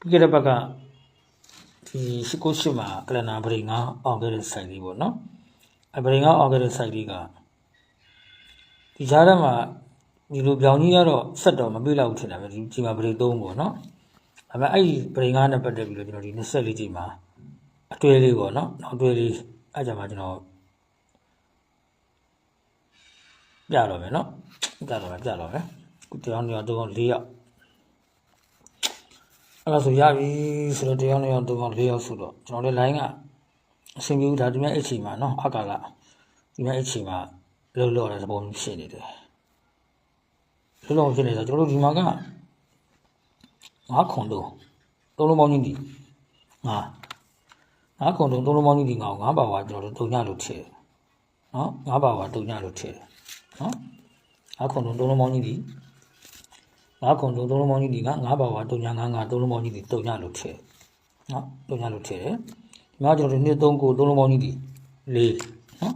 ပြီးခဲ့တဲ့ဘက်ကဒီ19မှာကလနာဗရိန်ကအောင်ခဲ့တဲ့ site လေးပေါ့နော်အဲဗရိန်ကအောင်ခဲ့တဲ့ site လေးကဒီကြားထဲမှာဒီလိုပြောင်ကြီးကတော့ဆက်တော့မပြေးလောက်ဘူးထင်တာပဲဒီဒီမှာဗရိန်3ပေါ့နော်ဒါပေမဲ့အဲ့ဒီဗရိန်ကနဲ့ပတ်သက်ပြီးတော့ကျွန်တော်ဒီ24ချိန်မှာအတွဲလေးပေါ့နော်နောက်အတွဲလေးအဲ့ကြမှာကျွန်တော်ပြတော့မယ်နော်ပြတော့မယ်ပြတော့မယ်ခုတရားနေရာတော့4ယောက် အဲ့ဒါဆိုရပြီဆိုတော့တရားနှစ်ယောက်သုံးယောက်လေးယောက်ဆိုတော့ကျွန်တော်တို့ line ကအဆင်ပြေဘူးဒါဒီမဲ့အချိန်မှာနော်အကာကဒီမဲ့အချိန်မှာလှုပ်လှော်တဲ့သဘောမျိုးဖြစ်နေတယ်လှုပ်လှော်ဖြစ်နေဆိုကျွန်တော်တို့ဒီမှာကငါးခွန်တော့သုံးလုံးပေါင်းကြီးဒီငါငါးခွန်တော့သုံးလုံးပေါင်းကြီးဒီငါကိုငါးပါဝါကျွန်တော်တို့တုံညလို့ထည့်တယ်နော်ငါးပါဝါတုံညလို့ထည့်တယ်နော်ငါးခွန်တော့သုံးလုံးပေါင်းကြီးဒီ ငါးခုံသုံးသုံးလုံးပေါင်းကြီးဒီကငါးပါဝါတုံညာငါးငါသုံးလုံးပေါင်းကြီးဒီတုံညာလို့ထည့်နော်တုံညာလို့ထည့်တယ်ဒီမှာကျွန်တော်တို့နှစ်သုံးကိုသုံးလုံးပေါင်းကြီးဒီလေးနော်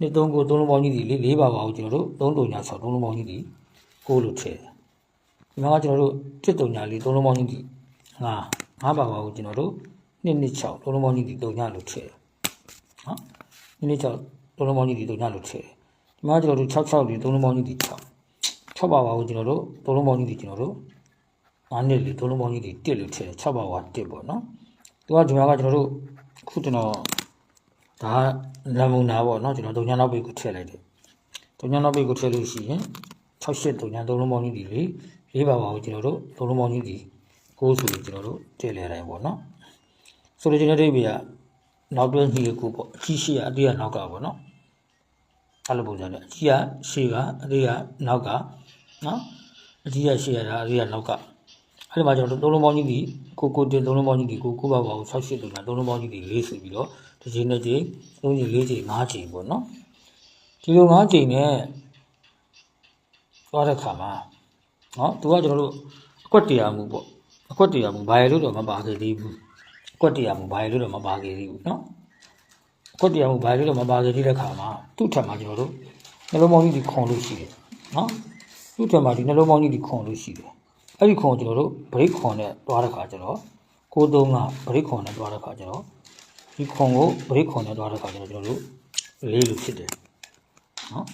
နှစ်သုံးကိုသုံးလုံးပေါင်းကြီးဒီလေးလေးပါဝါကိုကျွန်တော်တို့သုံးတုံညာဆောက်သုံးလုံးပေါင်းကြီးဒီကိုလို့ထည့်ဒီမှာကျွန်တော်တို့တစ်တုံညာလေးသုံးလုံးပေါင်းကြီးဒီငါငါးပါဝါကိုကျွန်တော်တို့နှစ်နှစ်6သုံးလုံးပေါင်းကြီးဒီတုံညာလို့ထည့်နော်နှစ်နှစ်6သုံးလုံးပေါင်းကြီးဒီတုံညာလို့ထည့်ဒီမှာကျွန်တော်တို့6 6ဒီသုံးလုံးပေါင်းကြီးဒီ6 6ပါဝါကိုကျွန်တော်တို့သုံးလုံးပေါင်းကြီးဒီကျွန်တော်တို့9နှစ်လေသုံးလုံးပေါင်းကြီးဒီ1လို့ထည့်တယ်6ပါဝါ1ပေါ့နော်သူကဒီမှာကကျွန်တော်တို့ခုကျွန်တော်ဒါလမ်းမုံနာပေါ့နော်ကျွန်တော်ဒုံညာနောက်ပိတ်ကိုထည့်လိုက်တယ်ဒုံညာနောက်ပိတ်ကိုထည့်လို့ရှိရင်68ဒုံညာသုံးလုံးပေါင်းကြီးဒီလေ၄ပါဝါကိုကျွန်တော်တို့သုံးလုံးပေါင်းကြီးဒီ9ဆိုပြီးကျွန်တော်တို့ထည့်လဲတိုင်းပေါ့နော်ဆိုတော့ကျွန်တော်တို့ပြကနောက်တွဲညှိကိုပေါ့အကြီးရှိရအတေးကနောက်ကပေါ့နော်အဲ့လိုပုံစံနဲ့အကြီးကရှေ့ကအတေးကနောက်က နော်အကြီးကရှေ့ရတာအတေးကနောက်ကအဲ့ဒီမှာကျွန်တော်တို့သုံးလုံးပေါင်းကြီးဒီကိုကိုတင်သုံးလုံးပေါင်းကြီးဒီကိုကိုပါပါကို68တုံးတာသုံးလုံးပေါင်းကြီးဒီ4ဆိုပြီးတော့တစ်ချိန်နဲ့ချိန်သုံးချိန်၄ချိန်၅ချိန်ပေါ့နော်ဒီလို၅ချိန်နဲ့သွားတဲ့ခါမှာနော်သူကကျွန်တော်တို့အကွက်တရားမှုပေါ့အကွက်တရားမှုဘာရလို့တော့မပါခဲ့သေးဘူးအကွက်တရားမှုဘာရလို့တော့မပါခဲ့သေးဘူးနော်ကွက်တရားမှုဘာလို့တော့မပါသေးတဲ့ခါမှာသူ့ထက်မှာကျွန်တော်တို့နှလုံးပေါင်းကြီးဒီခွန်လို့ရှိတယ်နော် သူ့ထက်မှာဒီနှလုံးပေါင်းကြီးဒီခွန်လို့ရှိတယ်အဲ့ဒီခွန်ကိုကျွန်တော်တို့ဘရိတ်ခွန်နဲ့တွားတဲ့ခါကျတော့ကိုသုံးကဘရိတ်ခွန်နဲ့တွားတဲ့ခါကျတော့ဒီခွန်ကိုဘရိတ်ခွန်နဲ့တွားတဲ့ခါကျတော့ကျွန်တော်တို့လေးလို့ဖြစ်တယ်နော်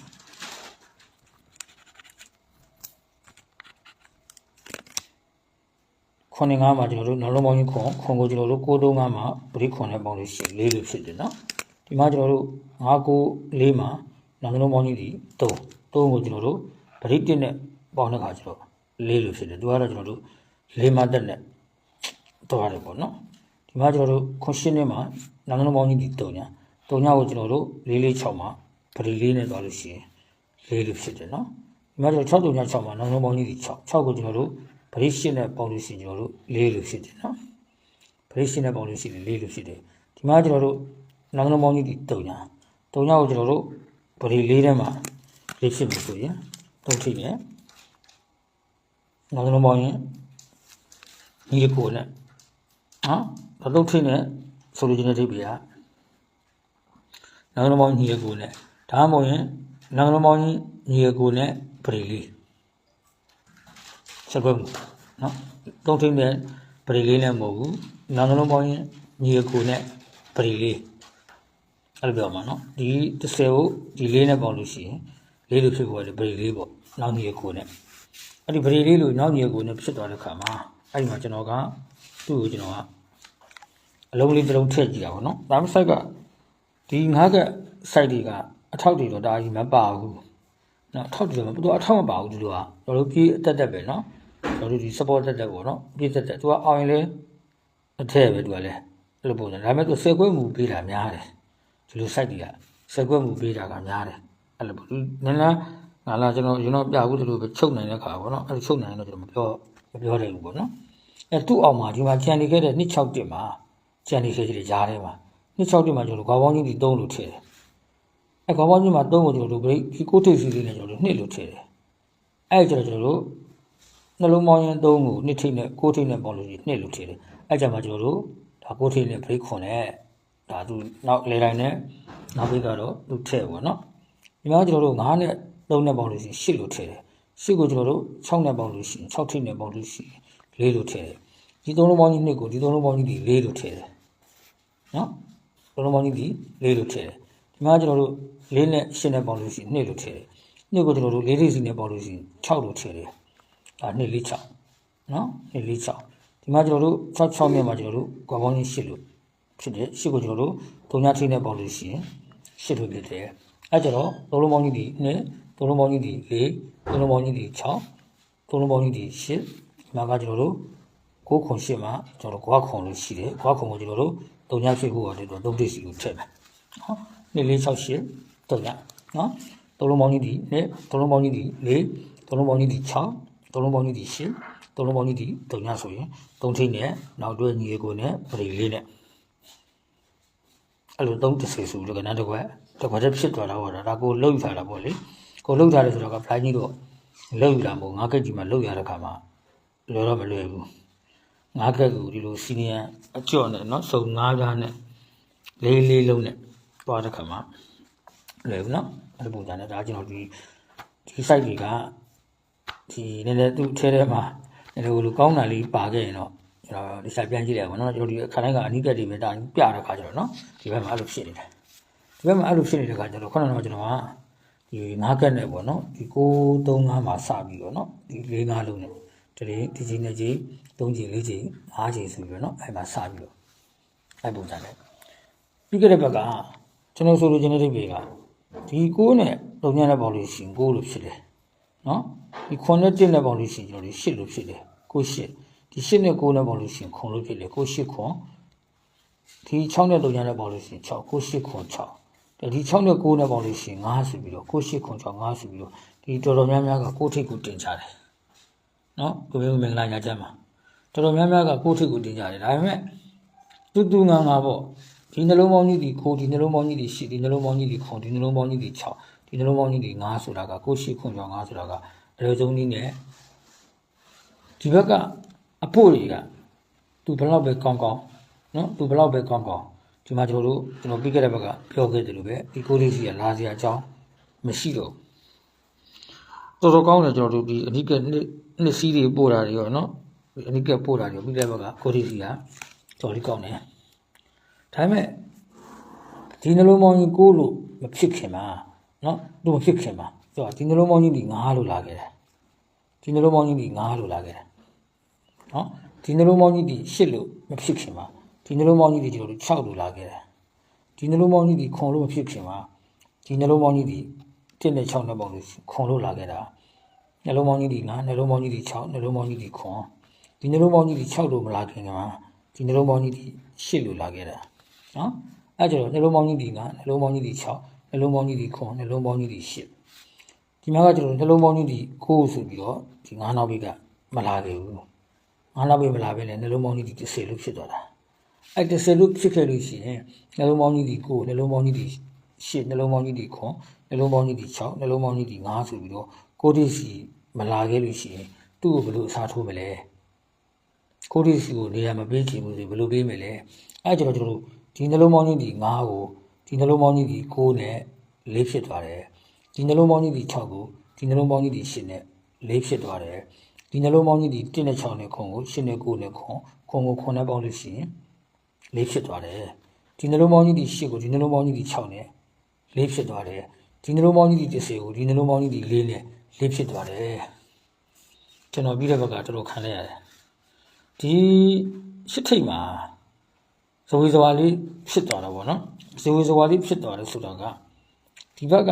ခွန်နေငါးမှာကျွန်တော်တို့နှလုံးပေါင်းကြီးခွန်ခွန်ကိုကျွန်တော်တို့ကိုသုံးကမှာဘရိတ်ခွန်နဲ့ပေါင်းလို့ရှိရင်လေးလို့ဖြစ်တယ်နော်ဒီမှာကျွန်တော်တို့9ကို4မှာနောက်နှလုံးပေါင်းကြီးဒီ3 3ကိုကျွန်တော်တို့ ဗရိတ်1နဲ့ပေါင်းတဲ့ခါကျတော့4လို့ဖြစ်တယ်သူကတော့ကျွန်တော်တို့4မှာတက်နဲ့တွားတယ်ပေါ့နော်ဒီမှာကျွန်တော်တို့ခွန်ရှင်းနဲ့မှာနောက်နှလုံးပေါင်းကြီးဒီ3ညာ3ညာကိုကျွန်တော်တို့4 4 6မှာဗရိတ်4နဲ့တွားလို့ရှိရင်4လို့ဖြစ်တယ်နော်ဒီမှာကျွန်တော်6 3ညာ6မှာနောက်နှလုံးပေါင်းကြီးဒီ6 6ကိုကျွန်တော်တို့ဗရိတ်8နဲ့ပေါင်းလို့ရှိရင်ကျွန်တော်တို့4လို့ဖြစ်တယ်နော်ဗရိတ်ရှင်းတဲ့ပေါင်းလို့ရှိတယ်လေးလို့ရှိတယ်ဒီမှာကျွန်တော်တို့နောက်လုံးပေါင်းကြီးတုံညာတုံညာကိုကျွန်တော်တို့ဗရိတ်လေးထဲမှာလေးဖြစ်ပြီဆိုရင် တုံထိနဲ့နောက်လုံးပေါင်းရင်ညီကိုနဲ့နော်ဘာတုံထိနဲ့ဆိုလိုချင်တဲ့ဒိဗေကနောက်လုံးပေါင်းညီကိုနဲ့ဒါမှမဟုတ်ရင်နောက်လုံးပေါင်းညီကိုနဲ့ဗရိတ်လေးဆက်ကွက်မှုနော်တုံထိနဲ့ဗရိတ်လေးလည်းမဟုတ်ဘူးနောက်နှလုံးပေါင်းရင်ညီကိုနဲ့ဗရိတ်လေးအဲ့လိုပြောမှာနော်ဒီ30ကိုဒီလေးနဲ့ပေါင်းလို့ရှိရင် လေးလို့ဖြစ်ပေါ်တယ်ဗရိတ်လေးပေါ့နောက်ညီကိုနဲ့အဲ့ဒီဗရိတ်လေးလို့နောက်ညီကိုနဲ့ဖြစ်သွားတဲ့ခါမှာအဲ့ဒီမှာကျွန်တော်ကသူ့ကိုကျွန်တော်ကအလုံးလေးတစ်လုံးထည့်ကြည့်တာပေါ့နော်ဒါမှမဟုတ်ကဒီငါးက site တွေကအထောက်တွေတော့ဒါကြီးမပါဘူးနော်အထောက်တွေတော့မသူကအထောက်မပါဘူးသူတို့ကကျွန်တော်တို့ပြေးအတက်တက်ပဲနော်ကျွန်တော်တို့ဒီ support တက်တက်ပေါ့နော်ပြေးတက်တက်သူကအောင်ရင်လဲအထက်ပဲသူကလည်းအဲ့လိုပုံစံဒါပေမဲ့သူဆယ်ကွက်မှုပေးတာများတယ်ဒီလို site တွေကဆယ်ကွက်မှုပေးတာကများတယ် အဲ့လိုပေါ့ဒီနည်းနည်းငါလာကျွန်တော်ကျွန်တော်ပြဘူးဒီလိုပဲချုပ်နိုင်တဲ့ခါပေါ့နော်အဲ့လိုချုပ်နိုင်တော့ကျွန်တော်မပြောမပြောနိုင်ဘူးပေါ့နော်အဲ့သူ့အောင်မှာဒီမှာကြံနေခဲ့တဲ့261မှာကြံနေခဲ့တဲ့ကြားထဲမှာ261မှာကျွန်တော်ခေါင်းပေါင်းကြီးဒီ3လို့ထည့်တယ်အဲ့ခေါင်းပေါင်းကြီးမှာ3ကိုကျွန်တော်တို့ဘရိတ်ဒီကိုထိပ်စီလေးနဲ့ကျွန်တော်တို့2လို့ထည့်တယ်အဲ့ကျွန်တော်ကျွန်တော်တို့နှလုံးပေါင်းရင်3ကို2ထိပ်နဲ့6ထိပ်နဲ့ပေါင်းလို့ရှိရင်2လို့ထည့်တယ်အဲ့ကြမှာကျွန်တော်တို့ဒါကိုထိနဲ့ break ခွန်နဲ့ဒါသူနောက်လေတိုင်းနဲ့နောက်ပြီးကတော့သူထည့်ပေါ့နော် ဒီမှာကျွန်တော်တို့9နဲ့3နဲ့ပေါင်းလို့ရှိရင်10လို့ထည့်တယ်10ကိုကျွန်တော်တို့6နဲ့ပေါင်းလို့ရှိရင်6ထိနဲ့ပေါင်းလို့ရှိရင်4လို့ထည့်တယ်ဒီသုံးလုံးပေါင်းကြီးနှစ်ကိုဒီသုံးလုံးပေါင်းကြီးဒီလေးလို့ထည့်တယ်နော်သုံးလုံးပေါင်းကြီးဒီလေးလို့ထည့်တယ်ဒီမှာကျွန်တော်တို့လေးနဲ့ရှင်းနဲ့ပေါင်းလို့ရှိရင်နှစ်လို့ထည့်တယ်နှစ်ကိုကျွန်တော်တို့လေးလေးစီနဲ့ပေါင်းလို့ရှိရင်6လို့ထည့်တယ်ဒါနှစ်လေး6နော်နှစ်လေး6ဒီမှာကျွန်တော်တို့6 6မြတ်မှာကျွန်တော်တို့ကွာပေါင်းကြီး8လို့ဖြစ်တယ်8ကိုကျွန်တော်တို့သုံးညထိနဲ့ပေါင်းလို့ရှိရင်8လို့ဖြစ်တယ် အဲကြတော့သုံးလုံးပေါင်းကြီးဒီနှစ်သုံးလုံးပေါင်းကြီးဒီ4သုံးလုံးပေါင်းကြီးဒီ6သုံးလုံးပေါင်းကြီးဒီ8ဒီမှာကကျွန်တော်တို့ကိုယ်ခွန်ရှိမှကျွန်တော်တို့ကွာခွန်လို့ရှိတယ်ကွာခွန်ကိုကျွန်တော်တို့တုံညဖြစ်ဖို့အတွက်တော့တုံးတိစီကိုထည့်မယ်နော်နေ့လေး68တုံညနော်သုံးလုံးပေါင်းကြီးဒီနေ့သုံးလုံးပေါင်းကြီးဒီ၄သုံးလုံးပေါင်းကြီးဒီ6သုံးလုံးပေါင်းကြီးဒီ8သုံးလုံးပေါင်းကြီးဒီတုံညဆိုရင်တုံးထိတ်နဲ့နောက်တွဲညီကိုနဲ့ပရိလေးနဲ့အဲ့လိုသုံးတစ်စီဆိုလို့ကနန်းတစ်ခွက် တကွက်တက်ဖြစ်သွားတာပေါ့ဒါဒါကိုလှုပ်ထားတာပေါ့လေကိုလှုပ်ထားတယ်ဆိုတော့ကဖလိုင်းကြီးတော့လှုပ်တာပေါ့ငါးကက်ကြီးမှလှုပ်ရတဲ့ခါမှာလွယ်တော့မလွယ်ဘူးငါးကက်ကိုဒီလိုစီနီယံအကျော့နဲ့နော်စုံငါးကားနဲ့လေးလေးလုံးနဲ့တွားတဲ့ခါမှာလွယ်ဘူးနော်အဲ့ဒီပုံစံနဲ့ဒါကျွန်တော်ဒီဒီ site တွေကဒီနည်းနည်းသူ့ထဲထဲမှာဒီလိုလိုကောင်းတာလေးပါခဲ့ရင်တော့ကျွန်တော်ဒီ site ပြန်ကြည့်ရပါတော့နော်ကျွန်တော်ဒီခဏကအနီးကက်တွေပဲတာပြတဲ့ခါကျတော့နော်ဒီဘက်မှာအဲ့လိုဖြစ်နေတယ် ဒီဘက်မှာအဲ့လိုဖြစ်နေတဲ့ခါကျတော့ခုနကတော့ကျွန်တော်ကဒီငါးကက်နဲ့ပေါ့နော်ဒီ635မှာစပြီးတော့နော်ဒီ၄ငါးလုံးနဲ့တရင်ဒီကြီးနဲ့ကြီး၃ကြီး၄ကြီး၅ကြီးဆိုပြီးတော့နော်အဲ့မှာစပြီးတော့အဲ့ပုံစံနဲ့ပြီးခဲ့တဲ့ဘက်ကကျွန်တော်ဆိုလိုချင်တဲ့ဒီပေကဒီ6နဲ့လုံညံ့တဲ့ပေါင်လို့ရှိရင်6လို့ဖြစ်တယ်နော်ဒီ9နဲ့1နဲ့ပေါင်လို့ရှိရင်ကျွန်တော်တို့8လို့ဖြစ်တယ်ကို8ဒီ8နဲ့9နဲ့ပေါင်လို့ရှိရင်9လို့ဖြစ်တယ်ကို8 9ဒီ6နဲ့လုံညံ့တဲ့ပေါင်လို့ရှိရင်6ကို8 9 6 ဒီ6နဲ့9နဲ့ပေါင်းလို့ရှိရင်9ဆိုပြီးတော့9 8 9 6 9ဆိုပြီးတော့ဒီတော်တော်များများက6ထိပ်ကိုတင်ချတယ်နော်ကိုမျိုးမင်္ဂလာညချမ်းပါတော်တော်များများက6ထိပ်ကိုတင်ကြတယ်ဒါပေမဲ့တူတူငါငါပေါ့ဒီနှလုံးပေါင်းကြီးဒီခိုးဒီနှလုံးပေါင်းကြီးဒီရှစ်ဒီနှလုံးပေါင်းကြီးဒီခွန်ဒီနှလုံးပေါင်းကြီးဒီ6ဒီနှလုံးပေါင်းကြီးဒီ9ဆိုတာက9 8ခွန်6 9ဆိုတာကအလိုဆုံးနည်းနဲ့ဒီဘက်ကအဖို့တွေကသူဘယ်လောက်ပဲကောင်းကောင်းနော်သူဘယ်လောက်ပဲကောင်းကောင်း ဒီမှာကျွန်တော်တို့ကျွန်တော်ပြီးခဲ့တဲ့ဘက်ကပြောခဲ့တယ်လို့ပဲဒီကိုလေးစီကလာစရာအကြောင်းမရှိတော့ဘူးတော်တော်ကောင်းတယ်ကျွန်တော်တို့ဒီအနိကနှစ်နှစ်စီးတွေပို့တာတွေရောနော်အနိကပို့တာတွေရောပြီးတဲ့ဘက်ကကိုလေးစီကတော်လေးကောင်းတယ်ဒါပေမဲ့ဒီနှလုံးပေါင်းကြီးကိုလို့မဖြစ်ခင်မှာနော်သူမဖြစ်ခင်မှာဆိုတော့ဒီနှလုံးပေါင်းကြီးဒီ9လို့လာခဲ့တယ်ဒီနှလုံးပေါင်းကြီးဒီ9လို့လာခဲ့တယ်နော်ဒီနှလုံးပေါင်းကြီးဒီ8လို့မဖြစ်ခင်မှာ ဒီနှလုံးပေါင်းကြီးဒီကျွန်တော်တို့6လို့လာခဲ့တယ်ဒီနှလုံးပေါင်းကြီးဒီခွန်လို့မဖြစ်ခင်မှာဒီနှလုံးပေါင်းကြီးဒီ1နဲ့6နဲ့ပေါင်းလို့ခွန်လို့လာခဲ့တာနှလုံးပေါင်းကြီးဒီ9နှလုံးပေါင်းကြီးဒီ6နှလုံးပေါင်းကြီးဒီခွန်ဒီနှလုံးပေါင်းကြီးဒီ6လို့မလာခင်မှာဒီနှလုံးပေါင်းကြီးဒီ8လို့လာခဲ့တာနော်အဲကြတော့နှလုံးပေါင်းကြီးဒီ9နှလုံးပေါင်းကြီးဒီ6နှလုံးပေါင်းကြီးဒီခွန်နှလုံးပေါင်းကြီးဒီ8ဒီမှာကကျွန်တော်နှလုံးပေါင်းကြီးဒီ9ဆိုပြီးတော့ဒီ9နောက်ဘက်ကမလာခဲ့ဘူးငါးလောက်ပဲမလာပဲလေနှလုံးပေါင်းကြီးဒီတစ်ဆယ်လို့ဖြစ်သွားတာ အဲ့တစ်ဆယ်လို့ဖြစ်ခဲ့လို့ရှိရင်နှလုံးပေါင်းကြီးဒီ9နှလုံးပေါင်းကြီးဒီ10နှလုံးပေါင်းကြီးဒီ9နှလုံးပေါင်းကြီးဒီ6နှလုံးပေါင်းကြီးဒီ9ဆိုပြီးတော့ကိုတိစီမလာခဲ့လို့ရှိရင်သူ့ကိုဘယ်လိုအစားထိုးမလဲကိုတိစီကိုနေရာမပေးချင်ဘူးဆိုဘယ်လိုပေးမလဲအဲ့ကျွန်တော်တို့ဒီနှလုံးပေါင်းကြီးဒီ9ကိုဒီနှလုံးပေါင်းကြီးဒီ9နဲ့4ဖြစ်သွားတယ်ဒီနှလုံးပေါင်းကြီးဒီ6ကိုဒီနှလုံးပေါင်းကြီးဒီ10နဲ့4ဖြစ်သွားတယ်ဒီနှလုံးပေါင်းကြီးဒီ1နဲ့6နဲ့ခွန်ကို8နဲ့9နဲ့ခွန်ခွန်ကိုခွန်နဲ့ပေါင်းလို့ရှိရင် ၄ဖြစ်သွားတယ်ဒီနှလုံးပေါင်းကြီးဒီ8ကိုဒီနှလုံးပေါင်းကြီးဒီ6နဲ့၄ဖြစ်သွားတယ်ဒီနှလုံးပေါင်းကြီးဒီ10ကိုဒီနှလုံးပေါင်းကြီးဒီ4နဲ့၄ဖြစ်သွားတယ်ကျွန်တော်ပြီးတဲ့ဘက်ကတော်တော်ခံလိုက်ရတယ်ဒီရှစ်ထိတ်မှာဇဝေဇဝါလေးဖြစ်သွားတာပေါ့နော်ဇဝေဇဝါလေးဖြစ်သွားတယ်ဆိုတာကဒီဘက်က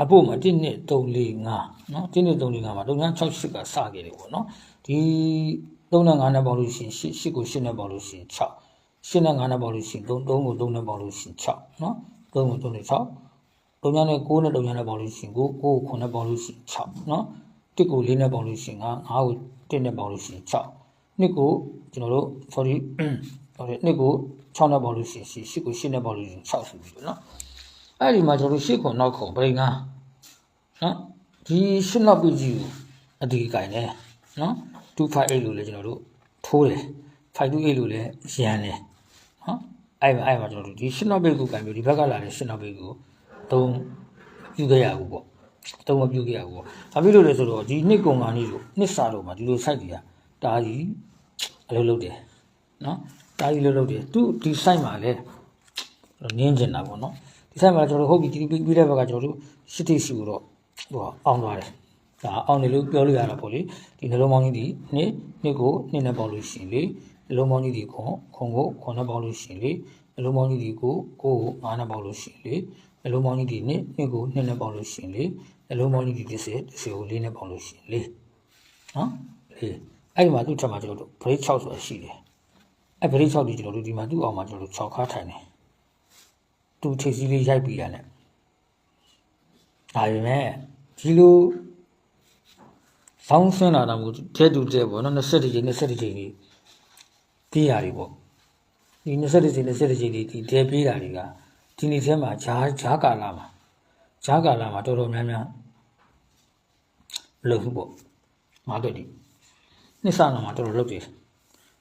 အဖို့မှာ1 2 3 4 5เนาะ1 2 3 4 5မှာ3968ကစခဲ့တယ်ပေါ့เนาะဒီ 3နဲ့5နဲ့ပေါင်းလို့ရှိရင်8 8ကို8နဲ့ပေါင်းလို့ရှိရင်6 8နဲ့5နဲ့ပေါင်းလို့ရှိရင်3 3ကို3နဲ့ပေါင်းလို့ရှိရင်6နော်3ကို3နဲ့6 3နဲ့9နဲ့3နဲ့ပေါင်းလို့ရှိရင်9 9ကို9နဲ့ပေါင်းလို့ရှိရင်6နော်1ကို4နဲ့ပေါင်းလို့ရှိရင်9 5ကို1နဲ့ပေါင်းလို့ရှိရင်6နှစ်ကိုကျွန်တော်တို့ sorry ဟိုနှစ်ကို6နဲ့ပေါင်းလို့ရှိရင်8ကို8နဲ့ပေါင်းလို့ရှိရင်6ဆိုပြီးတော့နော်အဲ့ဒီမှာကျွန်တော်တို့8ခုနောက်ခုပရိငါနော်ဒီ8နောက်ပကြည့်ကိုအတီးကင်တယ်နော် 258လို့လည်းကျွန်တော်တို့ထိုးတယ်528လို့လည်းရန်တယ်နော်အဲ့မှာအဲ့မှာကျွန်တော်တို့ဒီရှစ်နောက်ပြည်ကိုကင်ပြီးဒီဘက်ကလာတဲ့ရှစ်နောက်ပြည်ကိုသုံးပြုခဲ့ရဘူးပေါ့သုံးမပြုခဲ့ရဘူးပေါ့ဘာဖြစ်လို့လဲဆိုတော့ဒီနှစ်ကုန်ကနေလို့နှစ်စာတော့မှာဒီလို site တွေကဒါကြီးအလုပ်လုပ်တယ်နော်တာကြီးလုပ်လုပ်တယ်သူဒီ site မှာလည်းနင်းကျင်တာပေါ့နော်ဒီ site မှာကျွန်တော်တို့ဟုတ်ပြီဒီပြီးတဲ့ဘက်ကကျွန်တော်တို့ရှစ်တိစီကိုတော့ဟိုအောင်သွားတယ် ဒါအောင်တယ်လို့ပြောလို့ရတာပေါ့လေဒီနှလုံးပေါင်းကြီးဒီနှစ်နှစ်ကိုနှစ်နဲ့ပေါင်းလို့ရှိရင်လေနှလုံးပေါင်းကြီးဒီခွန်ခွန်ကိုခွန်နဲ့ပေါင်းလို့ရှိရင်လေနှလုံးပေါင်းကြီးဒီကိုကိုကိုငါးနဲ့ပေါင်းလို့ရှိရင်လေနှလုံးပေါင်းကြီးဒီနှစ်နှစ်ကိုနှစ်နဲ့ပေါင်းလို့ရှိရင်လေနှလုံးပေါင်းကြီးဒီတစ်စက်တစ်စက်ကိုလေးနဲ့ပေါင်းလို့ရှိရင်လေနော်လေအဲ့ဒီမှာသူ့ထက်မှာကျွန်တော်တို့ break 6ဆိုတာရှိတယ်အဲ့ break 6ဒီကျွန်တော်တို့ဒီမှာသူ့အောင်မှာကျွန်တော်တို့6ခါထိုင်တယ်သူ့ထိပ်စီးလေးရိုက်ပြီးရတယ်ဒါပေမဲ့ဒီလို ဘောင်းဆင်းလာတာမျိုးတဲ့တူတဲ့ပေါ့နော်20ချိန်20ချိန်ကြီးပြေးရတယ်ပေါ့ဒီ20ချိန်20ချိန်ကြီးဒီတဲပြေးတာတွေကဒီနေ့ထဲမှာဂျားဂျားကာလာမှာဂျားကာလာမှာတော်တော်များများလုပ်ဘူးပေါ့မတော်ဒီနှစ်ဆနာမှာတော်တော်လုပ်တယ်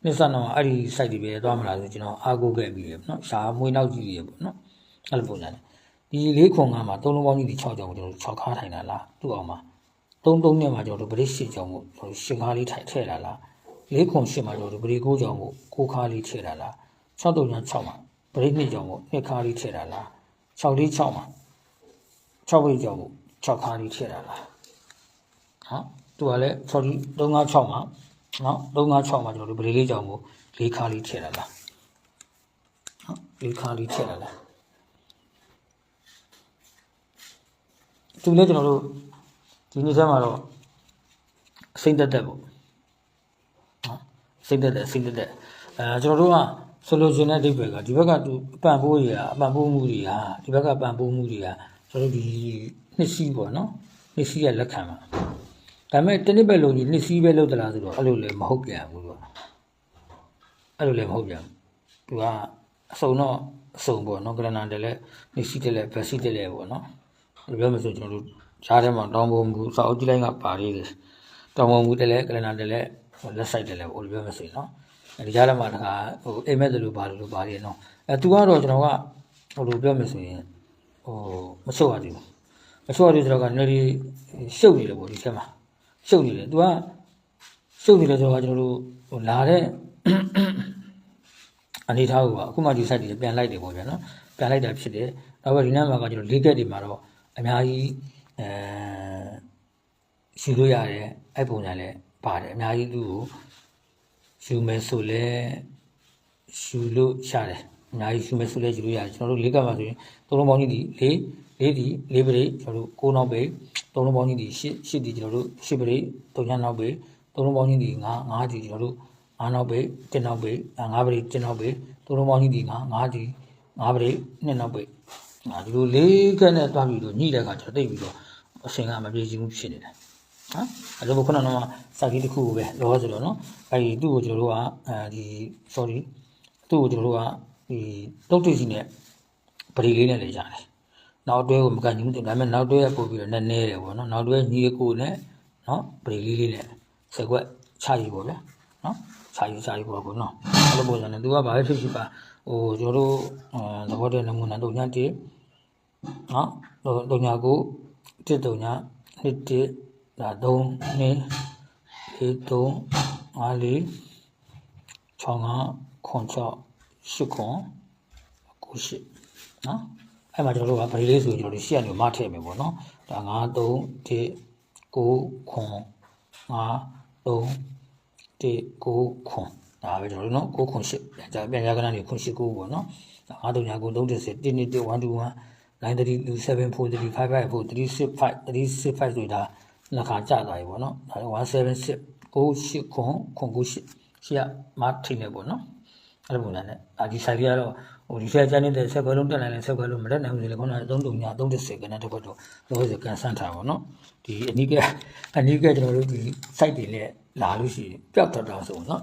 နှစ်ဆနာမှာအဲ့ဒီ site တွေပဲသွားမလားဆိုကျွန်တော်အားကိုးခဲ့ပြီးရပေါ့နော်ရှားမွေးနောက်ကြည့်ရပေါ့နော်အဲ့လိုပုံစံနဲ့ဒီလေးခွန်ကမှာသုံးလုံးပေါင်းကြီးဒီ6ကြောင်ကိုကျွန်တော်6ခါထိုင်တာလားသူ့အောင်မှာ 3 3နဲ့မှာကျွန်တော်တို့ဗရိ8ကြောင်ကိုကျွန်တော်8ခါလေးထိုင်ထည့်လာလားလေးခွန်8မှာကျွန်တော်တို့ဗရိ9ကြောင်ကို9ခါလေးထည့်လာလား6တုံညာ6မှာဗရိ2ကြောင်ကို2ခါလေးထည့်လာလား6လေး6မှာ6ဗရိကြောင်ကို6ခါလေးထည့်လာလားဟာသူကလည်း sorry 356မှာနော်356မှာကျွန်တော်တို့ဗရိလေးကြောင်ကို4ခါလေးထည့်လာလားနော်4ခါလေးထည့်လာလားသူလည်းကျွန်တော်တို့ ဒီနေ့ကျမှတော့စိတ်သက်သက်ပေါ့နော်စိတ်သက်သက်စိတ်သက်သက်အဲကျွန်တော်တို့ကဆိုလိုချင်တဲ့အိဗယ်ကဒီဘက်ကသူပန့်ပိုးကြီးအပန့်ပိုးမှုတွေဟာဒီဘက်ကပန့်ပိုးမှုတွေကကျွန်တော်တို့ဒီနှစ်စီးပေါ့နော်နှစ်စီးရဲ့လက်ခံမှာဒါပေမဲ့တနစ်ပဲလုံးကြီးနှစ်စီးပဲလုံးသလားဆိုတော့အဲ့လိုလည်းမဟုတ်ပြန်ဘူးသူကအဲ့လိုလည်းမဟုတ်ပြန်ဘူးသူကအစုံတော့အစုံပေါ့နော်ကရနာတယ်လည်းနှစ်စီးတယ်လည်းဗက်စီတယ်လည်းပေါ့နော်ဘယ်လိုပြောမလဲဆိုကျွန်တော်တို့ ရှားထဲမှာတောင်းပုံမှုစာအုပ်ကြီးလိုင်းကပါလေးတယ်တောင်းပုံမှုတယ်လည်းကလနာတယ်လည်းလက်ဆိုင်တယ်လည်းဘယ်လိုပြောမလဲဆိုနော်အဲဒီကြားထဲမှာတခါဟိုအိမ်မက်တယ်လို့ပါလို့ပါလေးနော်အဲသူကတော့ကျွန်တော်ကဟိုလိုပြောမယ်ဆိုရင်ဟိုမဆုတ်ရသေးဘူးမဆုတ်ရသေးဆိုတော့ကနေဒီရှုပ်နေတယ်ပေါ့ဒီထဲမှာရှုပ်နေတယ်သူကရှုပ်နေတယ်ဆိုတော့ကျွန်တော်တို့ဟိုလာတဲ့အနေထားကိုအခုမှဒီ site တွေပြန်လိုက်တယ်ပေါ့ဗျာနော်ပြန်လိုက်တာဖြစ်တယ်နောက်ပြီးဒီနေ့မှာကကျွန်တော် legal တွေမှာတော့အများကြီး အဲယူလို့ရတယ်အဲ့ပုံစံလည်းပါတယ်အများကြီးသူ့ကိုယူမယ်ဆိုလဲယူလို့ရတယ်အများကြီးယူမယ်ဆိုလဲယူလို့ရတယ်ကျွန်တော်တို့လေးကမှာဆိုရင်သုံးလုံးပေါင်းကြီးဒီလေးလေးဒီလေးပရိကျွန်တော်တို့ကိုးနောက်ပေသုံးလုံးပေါင်းကြီးဒီရှစ်ရှစ်ဒီကျွန်တော်တို့ရှစ်ပရိသုံးညနောက်ပေသုံးလုံးပေါင်းကြီးဒီငါးငါးဒီကျွန်တော်တို့ငါးနောက်ပေတစ်နောက်ပေငါးပရိတစ်နောက်ပေသုံးလုံးပေါင်းကြီးဒီငါးငါးဒီငါးပရိနှစ်နောက်ပေငါ ဒီလိုလေးကနဲ့တွားပြီးတော့ညှိတဲ့အခါကျတော့တိတ်ပြီးတော့အရှင်ကမပြေချင်ဘူးဖြစ်နေတယ်နော်အဲ့လိုခုနကတော့စာကြီးတစ်ခုပဲလောဆိုတော့နော်အဲ့ဒီသူ့ကိုကျွန်တော်တို့ကအဲဒီ sorry သူ့ကိုကျွန်တော်တို့ကဒီတုတ်တိစီနဲ့ပရိလေးနဲ့လည်းရတယ်နောက်တွဲကိုမကန်ဘူးဒါပေမဲ့နောက်တွဲကပို့ပြီးတော့နည်းနည်းတယ်ပေါ့နော်နောက်တွဲညီကိုနဲ့နော်ပရိလေးလေးနဲ့ဆက်ကွက်ချရီပေါ့ဗျာနော်ချရီချရီပေါ့ပေါ့နော်အဲ့လိုပုံစံနဲ့သူကဘာပဲဖြစ်ဖြစ်ပါဟိုကျွန်တော်တို့သဘောတည်းနမူနာတော့ညတိ နော်တုံညာကိုတစ်တုံညာနှစ်တစ်ဒါ3နှစ်လေး3 5လေး6 5ခွန်6 8ခွန်9 8နော်အဲ့မှာကျွန်တော်တို့ကဗလီလေးဆိုရင်ကျွန်တော်တို့ရှေ့ကနေမထည့်မယ်ပေါ့နော်ဒါ9 3 1 9ခွန်5 3 1 9ခွန်ဒါပဲကျွန်တော်တို့နော်9ခွန်8ပြန်ကြပြန်ကြကနနေခွန်8 9ပေါ့နော်9 3 9 9 3 30 1 1 1 1 1 932 7 4 3 5 5 4 365 365ဆိုတာနှစ်ခါကြာသွားပြီပေါ့နော်ဒါ176 98ခွန်ခွန်98ရှေ့ကမထိနေပေါ့နော်အဲ့လိုပုံစံနဲ့အာဒီဆိုင်ကတော့ဟိုဒီဆက်ကျနေတဲ့ဆက်ခွဲလုံးတက်လာတဲ့ဆက်ခွဲလုံးမတက်နိုင်ဘူးဆိုလေခုနက3တုံညာ30ကနေတစ်ခွက်တော့လောစကန်ဆန့်ထားပါတော့ဒီအနိကအနိကကျွန်တော်တို့ဒီ site တွေနဲ့လာလို့ရှိရင်ပျောက်တော့တော့ဆိုနော်